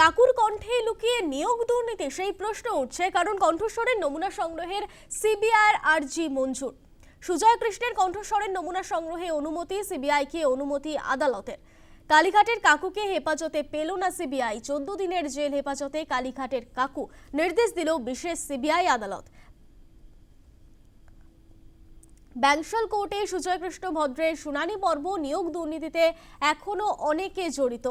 কাকুর কণ্ঠে লুকিয়ে নিয়োগ দুর্নীতি, সেই প্রশ্ন উঠছে, কারণ কণ্ঠস্বরের নমুনা সংগ্রহের সিবিআইয়ের আর্জি মঞ্জুর। সুজয় কৃষ্ণের কণ্ঠস্বরের নমুনা সংগ্রহে অনুমতি সিবিআইকে অনুমতি আদালতের। কালীঘাটের কাকুকে হেফাজতে পেল না সিবিআই, চোদ্দ দিনের জেল হেফাজতে কালীঘাটের কাকু। নির্দেশ দিল বিশেষ সিবিআই আদালত। ব্যাংশাল কোর্টে সুজয় কৃষ্ণ ভদ্রের শুনানি পর্ব, নিয়োগ দুর্নীতিতে এখনও অনেকে জড়িত।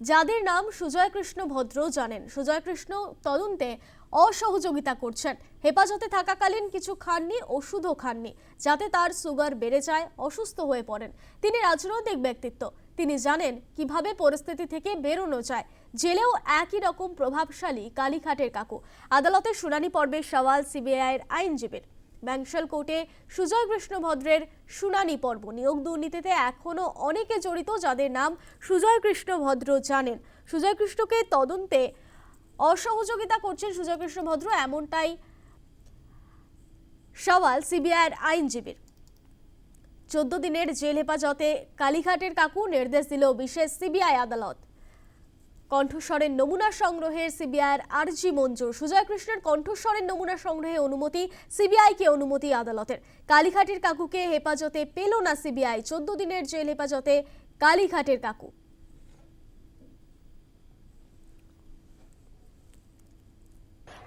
যাদের নাম সুজয় কৃষ্ণ ভদ্র জানেন। সুজয় কৃষ্ণ তদন্তে অসহযোগিতা করছেন। হেফাজতে থাকাকালীন কিছু খাননি, ওষুধও খাননি, যাতে তার সুগার বেড়ে যায়, অসুস্থ হয়ে পড়েন। তিনি রাজনৈতিক ব্যক্তিত্ব। তিনি জানেন কীভাবে পরিস্থিতি থেকে বেরোনো যায়। জেলেও একই রকম প্রভাবশালী কালীঘাটের কাকু। আদালতের শুনানি পর্বে সওয়াল সিবিআইয়ের আইনজীবীর। ব্যাংশাল কোর্টে সুজয় কৃষ্ণ ভদ্রের শুনানি পর্ব। নিয়োগ দুর্নীতিতে এখনও অনেকে জড়িত যাদের নাম সুজয় কৃষ্ণ ভদ্র জানেন। সুজয় কৃষ্ণকে তদন্তে অসহযোগিতা করছেন সুজয় কৃষ্ণ ভদ্র, এমনটাই সওয়াল সিবিআইয়ের আইনজীবীর। চোদ্দ দিনের জেল হেফাজতে কালীঘাটের কাকু নির্দেশ দিল বিশেষ সিবিআই আদালত। কণ্ঠস্বরের নমুনা সংগ্রহের সিবিআইয়ের আর্জি মঞ্জুর। সুজয় কৃষ্ণের কণ্ঠস্বরের নমুনা সংগ্রহে অনুমতি সিবিআইকে অনুমতি আদালতের। কালীঘাটের কাকুকে হেফাজতে পেল না সিবিআই। চোদ্দ দিনের জেল হেফাজতে কালীঘাটের কাকু।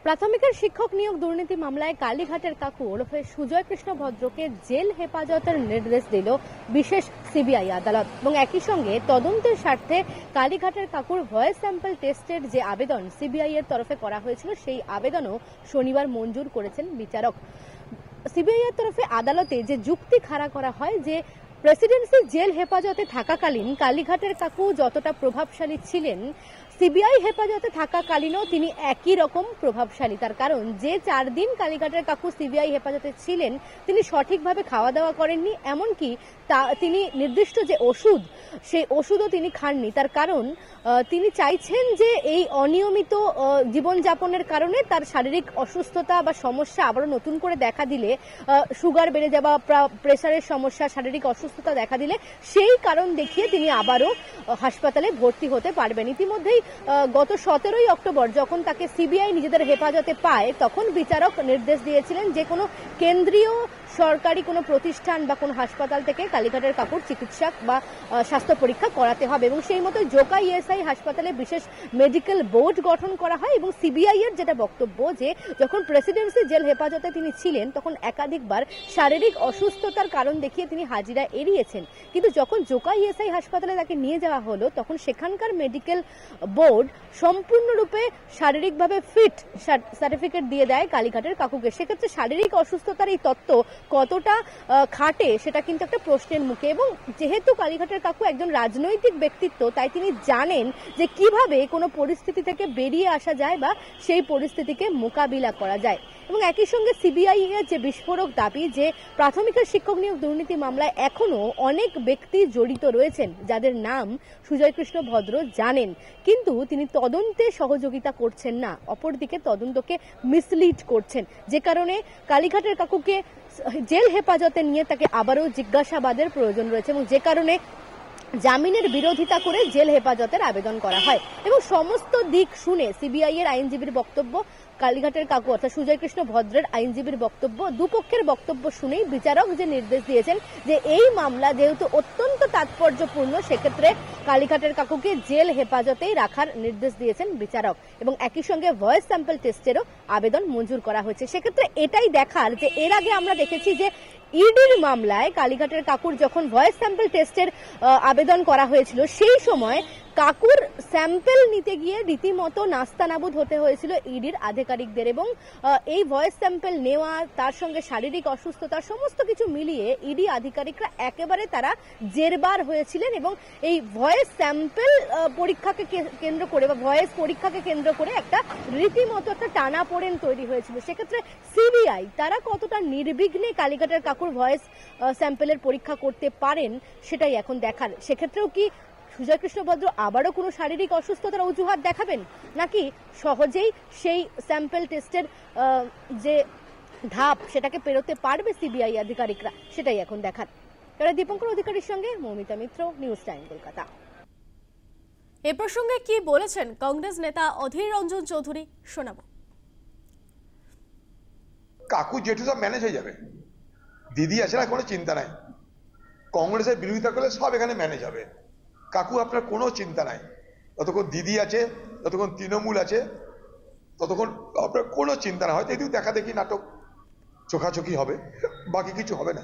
প্রাথমিকের শিক্ষক নিয়োগ দুর্নীতি মামলায় কালীঘাটের কাকু ওরফে সুজয় কৃষ্ণ ভদ্রকে জেল হেফাজতের নির্দেশ দিল বিশেষ সিবিআই আদালত এবং একই সঙ্গে তদন্তের স্বার্থে কালীঘাটের কাকুর ভয়েস স্যাম্পল টেস্টের যে আবেদন সিবিআই এর তরফে করা হয়েছিল, সেই আবেদনও শনিবার মঞ্জুর করেছেন বিচারক। সিবিআই এর তরফে আদালতে যে যুক্তি খাড়া করা হয় যে প্রেসিডেন্সি জেল হেফাজতে থাকাকালীন কালীঘাটের কাকু যতটা প্রভাবশালী ছিলেন সিবিআই হেফাজতে থাকাকালীনও তিনি একই রকম প্রভাবশালী। তার কারণ, যে চার দিন কালীঘাটের কাকু সিবিআই হেফাজতে ছিলেন, তিনি সঠিকভাবে খাওয়া দাওয়া করেননি, এমনকি তা তিনি নির্দিষ্ট যে ওষুধ সেই ওষুধও তিনি খাননি। তার কারণ তিনি চাইছেন যে এই অনিয়মিত জীবনযাপনের কারণে তার শারীরিক অসুস্থতা বা সমস্যা আবারও নতুন করে দেখা দিলে সুগার বেড়ে যাওয়া, প্রা- প্রেসারের সমস্যা, শারীরিক অসুস্থতা দেখা দিলে, সেই কারণ দেখিয়ে তিনি আবারও হাসপাতালে ভর্তি হতে পারবেন। ইতিমধ্যেই গত সতেরোই অক্টোবর যখন তাকে সিবিআই নিজেদের হেফাজতে পায়, তখন বিচারক নির্দেশ দিয়েছিলেন যে কোনো কেন্দ্রীয় সরকারি কোনো প্রতিষ্ঠান বা কোনো হাসপাতাল থেকে কালীঘাটের কাকুর চিকিৎসা বা স্বাস্থ্য পরীক্ষা করাতে হবে এবং সেই মতো জোকা ইএসআই হাসপাতালে বিশেষ মেডিকেল বোর্ড গঠন করা হয় এবং সিবিআই এর যেটা বক্তব্য যে যখন প্রেসিডেন্সি জেল হেফাজতে তিনি ছিলেন, তখন একাধিকবার শারীরিক অসুস্থতার কারণ দেখিয়ে তিনি হাজিরা এড়িয়েছেন। কিন্তু যখন জোকা ইএসআই হাসপাতালে তাকে নিয়ে যাওয়া হলো, তখন সেখানকার মেডিকেল বোর্ড সম্পূর্ণরূপে শারীরিকভাবে ফিট সার্টিফিকেট দিয়ে দেয় কালীঘাটের কাকুকে। সেক্ষেত্রে শারীরিক অসুস্থতার এই তত্ত্ব কতটা খাটে সেটা কিন্তু একটা প্রশ্নের মুখে এবং যেহেতু কালীঘাটের কাকু একজন রাজনৈতিক ব্যক্তিত্ব, তাই তিনি জানেন যে কীভাবে কোনো পরিস্থিতি থেকে বেরিয়ে আসা যায় বা সেই পরিস্থিতিকে মোকাবিলা করা যায়। এবং একই সঙ্গে সিবিআই এর যে বিস্ফোরক দাবি যে প্রাথমিকের শিক্ষক নিয়োগ দুর্নীতি মামলায় এখনও অনেক ব্যক্তি জড়িত রয়েছেন, যাদের নাম সুজয় কৃষ্ণ ভদ্র জানেন, কিন্তু তিনি তদন্তে সহযোগিতা করছেন না। অপরদিকে তদন্তকে মিসলিড করছেন। যে কারণে কালীঘাটের কাকুকে জেল হেফাজতে নিয়ে তাকে আবারও জিজ্ঞাসাবাদের প্রয়োজন রয়েছে এবং যে কারণে জামিনের বিরোধিতা করে জেল হেফাজতের আবেদন করা হয়। এবং সমস্ত দিক শুনে সিবিআই এর আইনজীবীর বক্তব্য, কালীঘাটের কাকু অর্থাৎ সুজয় কৃষ্ণ ভদ্রের আইনজীবীর বক্তব্য, দুপক্ষের বক্তব্য শুনেই বিচারক যে নির্দেশ দিয়েছেন যে এই মামলা যেহেতু অত্যন্ত তাৎপর্যপূর্ণ, সেক্ষেত্রে কালীঘাটের কাকুকে জেল হেফাজতেই রাখার নির্দেশ দিয়েছেন বিচারক এবং একই সঙ্গে ভয়েস স্যাম্পল টেস্টেরও আবেদন মঞ্জুর করা হয়েছে। সেক্ষেত্রে এটাই দেখার যে এর আগে আমরা দেখেছি যে ইডির মামলায় কালীঘাটের কাকুর যখন ভয়েস স্যাম্পল টেস্টের আবেদন করা হয়েছিল, সেই সময় কাকুর স্যাম্পেল নিতে গিয়ে রীতিমতো নাস্তানাবুদ হতে হয়েছিল ইডির আধিকারিকদের এবং এই ভয়েস স্যাম্পেল নেওয়া, তার সঙ্গে শারীরিক অসুস্থতা সমস্ত কিছু মিলিয়ে ইডি আধিকারিকরা একেবারে তারা জেরবার হয়েছিলেন এবং এই ভয়েস স্যাম্পেল পরীক্ষাকে কেন্দ্র করে বা ভয়েস পরীক্ষাকে কেন্দ্র করে একটা রীতিমতো একটা টানাপোড়েন তৈরি হয়েছিল। সেক্ষেত্রে সিবিআই তারা কতটা নির্বিঘ্নে কালীঘাটের কাকুর ভয়েস স্যাম্পেলের পরীক্ষা করতে পারেন সেটাই এখন দেখার। সেক্ষেত্রেও কি সুজয় কৃষ্ণ ভদ্র আবারও কোনো শারীরিক অসুস্থতার অজুহাত দেখাবেন? নাকি সহজেই সেই স্যাম্পল টেস্টের যে ধাপ সেটাকে পেরোতে পারবে সিবিআই আধিকারিকরা? সেটাই এখন দেখার। এরা দীপঙ্কর অধিকারীর সঙ্গে মৌমিতা মিত্র নিউজ টাইম কলকাতা। এ প্রসঙ্গে কি বলেছেন কংগ্রেস নেতা অধীর রঞ্জন চৌধুরী? শোনাবো। কাকু জেঠু সব ম্যানেজ হয়ে যাবে। দিদি আছে না কোনো চিন্তা নাই। কংগ্রেসের বিরোধিতা করলে সব এখানে ম্যানেজ হবে। কাকু, আপনার কোনো চিন্তা নাই। ততক্ষণ দিদি আছে ততক্ষণ তৃণমূল আছে, ততক্ষণ আপনার কোনো চিন্তা না হয়তো এদিকে দেখা দেখি নাটক চোখাচোখি হবে, বাকি কিছু হবে না।